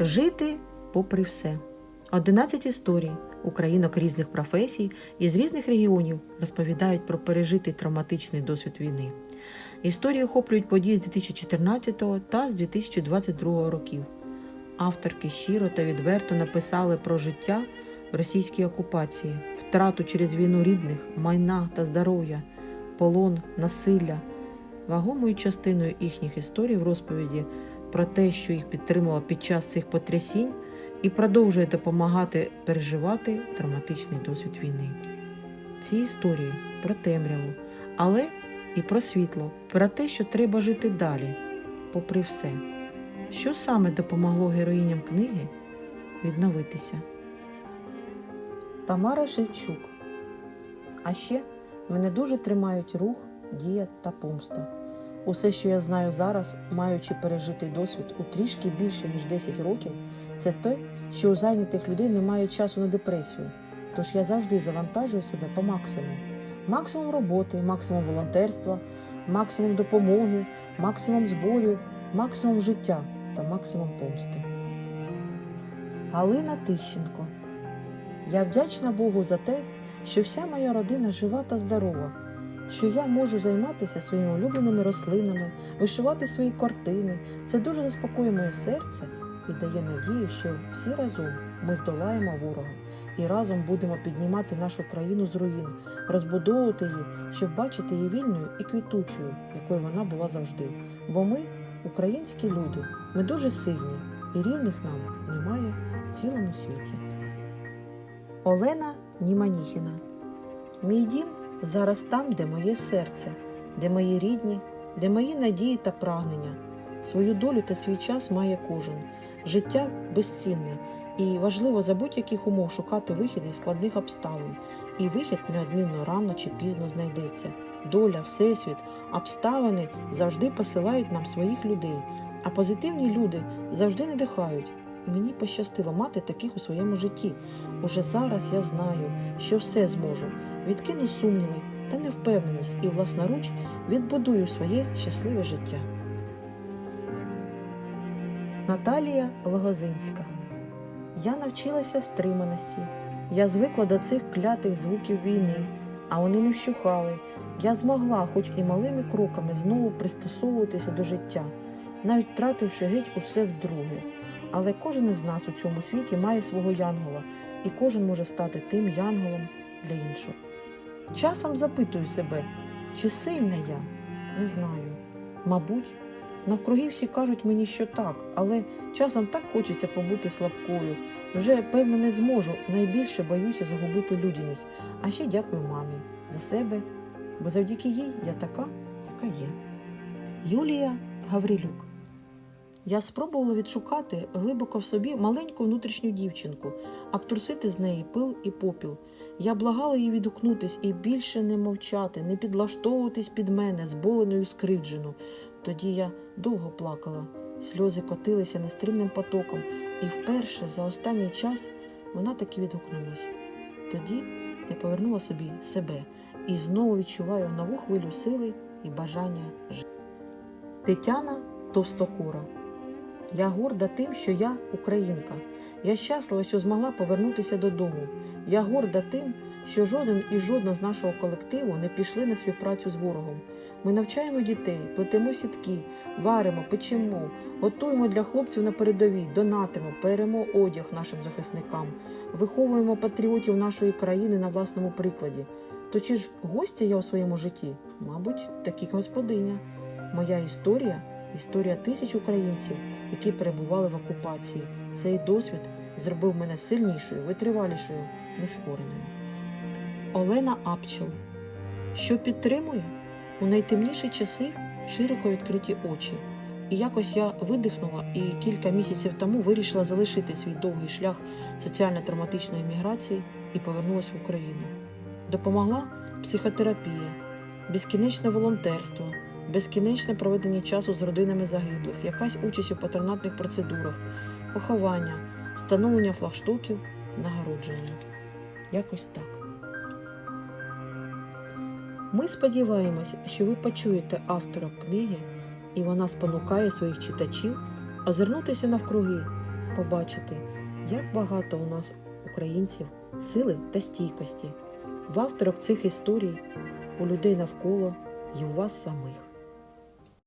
Жити попри все. 11 історій українок різних професій із різних регіонів розповідають про пережитий травматичний досвід війни. Історії охоплюють події з 2014 та з 2022 років. Авторки щиро та відверто написали про життя в російській окупації, втрату через війну рідних, майна та здоров'я, полон, насилля. Вагомою частиною їхніх історій в розповіді про те, що їх підтримало під час цих потрясінь, і продовжує допомагати переживати травматичний досвід війни. Ці історії про темряву, але і про світло, про те, що треба жити далі, попри все. Що саме допомогло героїням книги відновитися? Тамара Шевчук. А ще мене дуже тримають рух, дія та помста. Усе, що я знаю зараз, маючи пережитий досвід у трішки більше ніж 10 років, це те, що у зайнятих людей немає часу на депресію. Тож я завжди завантажую себе по максимуму. Максимум роботи, максимум волонтерства, максимум допомоги, максимум зборів, максимум життя та максимум помсти. Галина Тищенко. Я вдячна Богу за те, що вся моя родина жива та здорова, що я можу займатися своїми улюбленими рослинами, вишивати свої картини. Це дуже заспокоює моє серце і дає надію, що всі разом ми здолаємо ворога і разом будемо піднімати нашу країну з руїн, розбудовувати її, щоб бачити її вільною і квітучою, якою вона була завжди. Бо ми, українські люди, ми дуже сильні, і рівних нам немає в цілому світі. Олена Німаніхіна. Мій дім зараз там, де моє серце, де мої рідні, де мої надії та прагнення. Свою долю та свій час має кожен. Життя безцінне, і важливо за будь-яких умов шукати вихід із складних обставин. І вихід неодмінно рано чи пізно знайдеться. Доля, всесвіт, обставини завжди посилають нам своїх людей, а позитивні люди завжди надихають. Мені пощастило мати таких у своєму житті. Уже зараз я знаю, що все зможу. Відкину сумніви та невпевненість і власноруч відбудую своє щасливе життя. Наталія Логозинська. Я навчилася стриманості. Я звикла до цих клятих звуків війни, а вони не вщухали. Я змогла, хоч і малими кроками, знову пристосовуватися до життя, навіть втративши геть усе вдруге. Але кожен із нас у цьому світі має свого янгола, і кожен може стати тим янголом для іншого. Часом запитую себе, чи сильна я? Не знаю. Мабуть, навкруги всі кажуть мені, що так, але часом так хочеться побути слабкою. Вже, певно, не зможу. Найбільше боюся загубити людяність. А ще дякую мамі за себе, бо завдяки їй я така, яка є. Юлія Гаврилюк. Я спробувала відшукати глибоко в собі маленьку внутрішню дівчинку, обтрусити з неї пил і попіл. Я благала їй відгукнутись і більше не мовчати, не підлаштовуватись під мене, зболеною скривджену. Тоді я довго плакала, сльози котилися нестримним потоком, і вперше за останній час вона таки відгукнулась. Тоді я повернула собі себе і знову відчуваю нову хвилю сили і бажання жити. Тетяна Товстокура. Я горда тим, що я українка. Я щаслива, що змогла повернутися додому. Я горда тим, що жоден і жодна з нашого колективу не пішли на співпрацю з ворогом. Ми навчаємо дітей, плетемо сітки, варимо, печемо, готуємо для хлопців на передовій, донатимо, перемо одяг нашим захисникам, виховуємо патріотів нашої країни на власному прикладі. То чи ж гостя я у своєму житті? Мабуть, таки господиня. Моя історія історія тисяч українців, які перебували в окупації. Цей досвід зробив мене сильнішою, витривалішою, нескореною. Олена Апчел. Що підтримує? У найтемніші часи широко відкриті очі. І якось я видихнула і кілька місяців тому вирішила залишити свій довгий шлях соціально-травматичної міграції і повернулася в Україну. Допомогла психотерапія, безкінечне волонтерство, безкінечне проведення часу з родинами загиблих, якась участь у патронатних процедурах, поховання, встановлення флагштоків, нагородження. Якось так. Ми сподіваємось, що ви почуєте автора книги, і вона спонукає своїх читачів озирнутися навкруги побачити, як багато у нас українців сили та стійкості в авторах цих історій, у людей навколо і у вас самих.